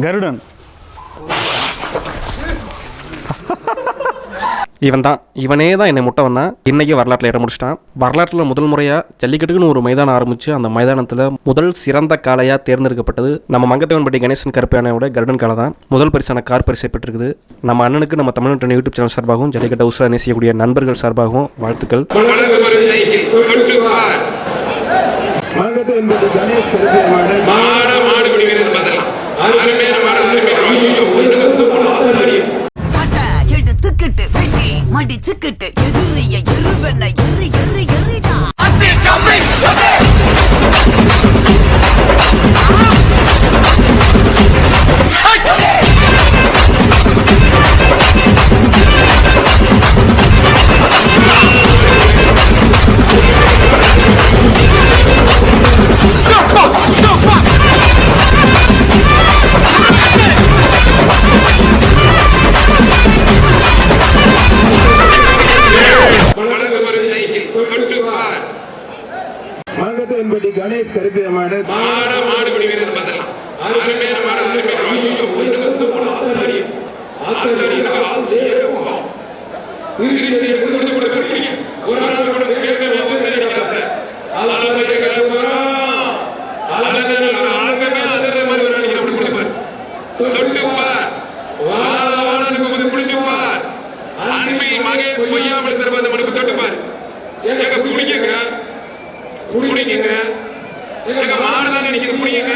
கருடன். இவன் தான் இவனே தான் என்னை முட்டை வந்தான். இன்னைக்கு வரலாற்றில் இடம் முடிச்சிட்டான் வரலாற்றில் முதல் முறையாக ஜல்லிக்கட்டுக்குன்னு ஒரு மைதானம் ஆரம்பித்து அந்த மைதானத்தில் முதல் சிறந்த காளையாக தேர்ந்தெடுக்கப்பட்டது நம்ம மங்கத்தேவன்பட்டி கணேசன் கருப்பையானையோட கருடன் காலை தான். முதல் பரிசான கார் பரிசை பெற்றிருக்குது. நம்ம அண்ணனுக்கு நம்ம தமிழ்நாட்டு யூடியூப் சேனல் சார்பாகவும் ஜல்லிக்கட்டு ஹவுஸில் நேசிக்கக்கூடிய நண்பர்கள் சார்பாகவும் வாழ்த்துக்கள். ஒரு வெட்டி மடிச்சுக்கிட்டு எதிரிய எருவென எரி எரி எரிடா. மாங்கத்தை என்பது கணேஷ் கருப்பிய மாடு மாட மாடு பார்த்தலாம் அருமையான மாடு அருமையான ஐயோ போயிட்டு வந்து போன திருச்சி எடுத்து கொடுத்து கொடுத்து ஒரு ஆள் கூட கேட்க வந்து நினைக்கிறாப்ல அலங்கரை கிளம்புறோம் அலங்கரை ஒரு அலங்கமே மாதிரி ஒரு நினைக்கிறேன் அப்படி கொடுப்பார் பிடிக்கங்க எனக்கு மாடுதாங்க நிக்கிற பிடிக்கங்க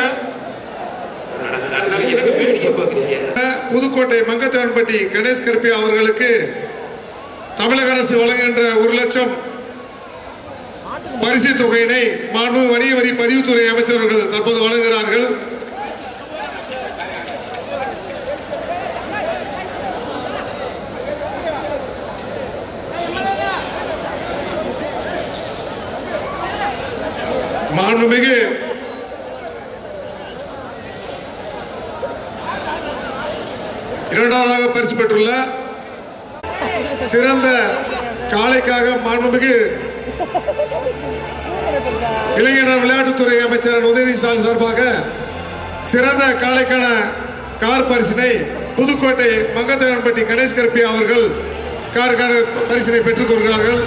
சார் எனக்கு வேடிக்கை பாக்குறீங்க புதுக்கோட்டை மங்கத்தான்பட்டி கணேஷ் கருப்பி அவர்களுக்கு தமிழக அரசு வழங்குகின்ற ஒரு லட்சம் பரிசு தொகையினை மாண்பு வணிக வரி பதிவுத்துறை அமைச்சர்கள் தற்போது மாண்புமிகு இரண்டாவதாக பரிசு பெற்றுள்ள சிறந்த காளைக்காக மாண்புமிகு இளைஞர் விளையாட்டுத்துறை அமைச்சர் உதயநிதி ஸ்டாலின் சார்பாக சிறந்த காளைக்கான கார் பரிசினை புதுக்கோட்டை மங்கத்தேவன்பட்டி கணேஷ் கருப்பி அவர்கள் காருக்கான பரிசினை பெற்றுக் கொள்கிறார்கள்.